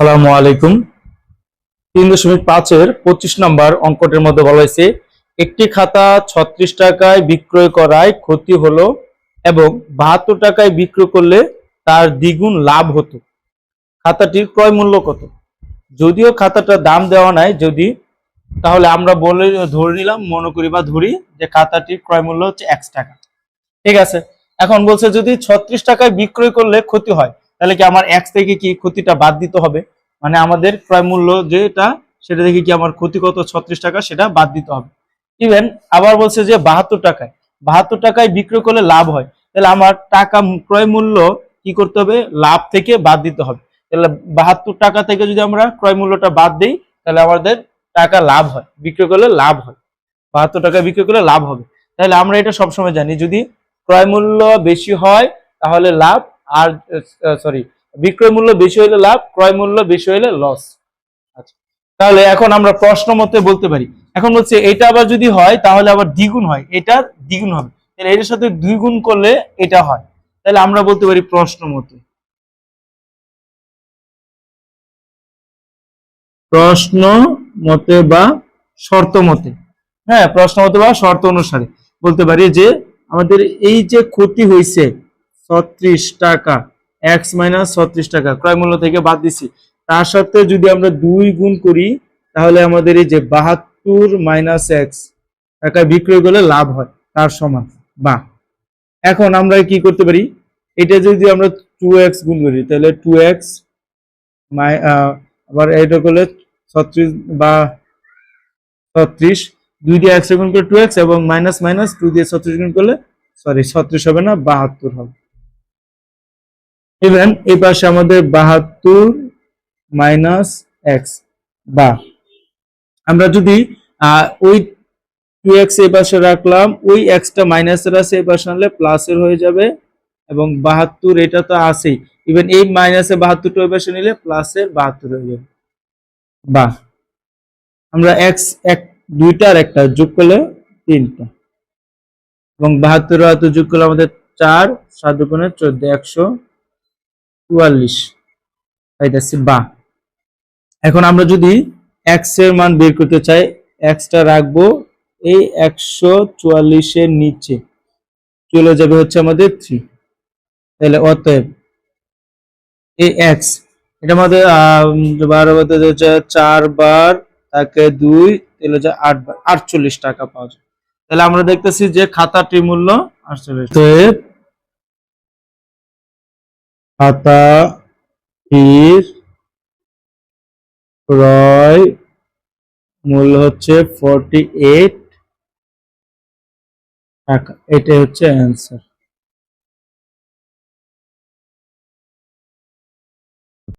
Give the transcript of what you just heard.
সালামু আলাইকুম। তিন দশমিক পাঁচের পঁচিশ নম্বর অঙ্কটির মধ্যে বলা হয়েছে, একটি খাতা ছত্রিশ টাকায় বিক্রয় করায় ক্ষতি হলো এবং বাহাত্তর টাকায় বিক্রয় করলে তার দ্বিগুণ লাভ হতো। খাতাটির ক্রয় মূল্য কত? যদিও খাতাটার দাম দেওয়া নাই, যদি তাহলে আমরা বলে ধরে নিলাম, মনে করি বা ধরি যে খাতাটির ক্রয় মূল্য হচ্ছে একশো টাকা। ঠিক আছে, এখন বলছে যদি ছত্রিশ টাকায় বিক্রয় করলে ক্ষতি হয় তাহলে কি আমার এক্স থেকে কি ক্ষতিটা বাদ দিতে হবে? মানে আমাদের ক্রয় মূল্য যেটা, সেটা থেকে কি আমার ক্ষতি কত? ছত্রিশ টাকা, সেটা বাদ দিতে হবে। ইভেন আবার বলছে যে বাহাত্তর টাকায়। বাহাত্তর টাকায় বিক্রয় করলে লাভ হয়। তাহলে আমার টাকা ক্রয় মূল্য কি করতে হবে? লাভ থেকে বাদ দিতে হবে। তাহলে বাহাত্তর টাকা থেকে যদি আমরা ক্রয় মূল্যটা বাদ দিই, তাহলে আমাদের টাকা লাভ হয়। বিক্রয় করলে লাভ হয়। বাহাত্তর টাকা বিক্রয় করলে লাভ হবে। তাহলে আমরা এটা সবসময় জানি, যদি ক্রয় মূল্য বেশি হয়, তাহলে লাভ আর সরি বিক্রয় মূল্য বেশি হলে লাভ, ক্রয় মূল্য বেশি হলে লস আচ্ছা তাহলে এখন আমরা প্রশ্ন মতে বলতে পারি। এখন বলছে, এটা আবার যদি হয়, তাহলে আবার দ্বিগুণ হয়। এটার দ্বিগুণ হবে। তাহলে এটার সাথে দুই গুণ করলে এটা হয়। তাহলে আমরা বলতে পারি প্রশ্ন মতে। প্রশ্ন মতে বা শর্ত মতে। হ্যাঁ প্রশ্ন মতে বা শর্ত অনুসারে বলতে পারি যে, আমাদের এই যে ক্ষতি হয়েছে ছত্রিশ টাকা। এক্স মাইনাস ছত্রিশ টাকা। ক্রয় মূল্য থেকে বাদ দিছি। তার সাথে যদি আমরা দুই গুণ করি, তাহলে আমাদের এই যে বাহাত্তর মাইনাস এক্স টাকা বিক্রয় করলে লাভ হয়। তার সমান বা। এখন আমরা কি করতে পারি? এটা যদি আমরা টু এক্স গুণ করি, তাহলে টু এক্স আবার এটা করলে ছত্রিশ বা ছত্রিশ। দুই দিয়ে একশো গুণ করে টু এক্স এবং মাইনাস মাইনাস টু দিয়ে ছত্রিশ গুণ করলে সরি ছত্রিশ হবে না, বাহাত্তর হবে। ইভেন এই পাশে আমাদের বাহাত্তর মাইনাস এক্স বা। আমরা যদি ওই টু এক্স এই পাশে রাখলাম, ওই এক্সটা মাইনাসের আছে, এই পাশে আনলে প্লাসের হয়ে যাবে, এবং বাহাত্তর এটা তো আছেই। ইভেন এই মাইনাসে বাহাত্তরটা ওই পাশে নিলে প্লাসের বাহাত্তর হয়ে যাবে, বা। আমরা এক্স এক, দুইটা আর একটা যোগ করলে তিনটা, এবং বাহাত্তর বাহাত্তর যোগ করলে আমাদের চার, সাত দুগুণে চোদ্দ, একশো চুয়াল্লিশ। পাইতেছি বা। এখন আমরা যদি এক্সের মান বের করতে চাই এক্সটা রাখব এই একশো চুয়াল্লিশের নিচে। চলে যাবে হচ্ছে আমাদের থ্রি তাহলে অতএব এই এক্স এটা আমাদের বারো চার বার, তাকে দুই, তাহলে হচ্ছে আট বার, আটচল্লিশ টাকা পাওয়া যায়। তাহলে আমরা দেখতেছি যে খাতাটির মূল্য আটচল্লিশ। অতএব খাতাটির ক্রয় মূল্য হচ্ছে ফর্টি এইট টাকা। এটাই হচ্ছে অ্যান্সার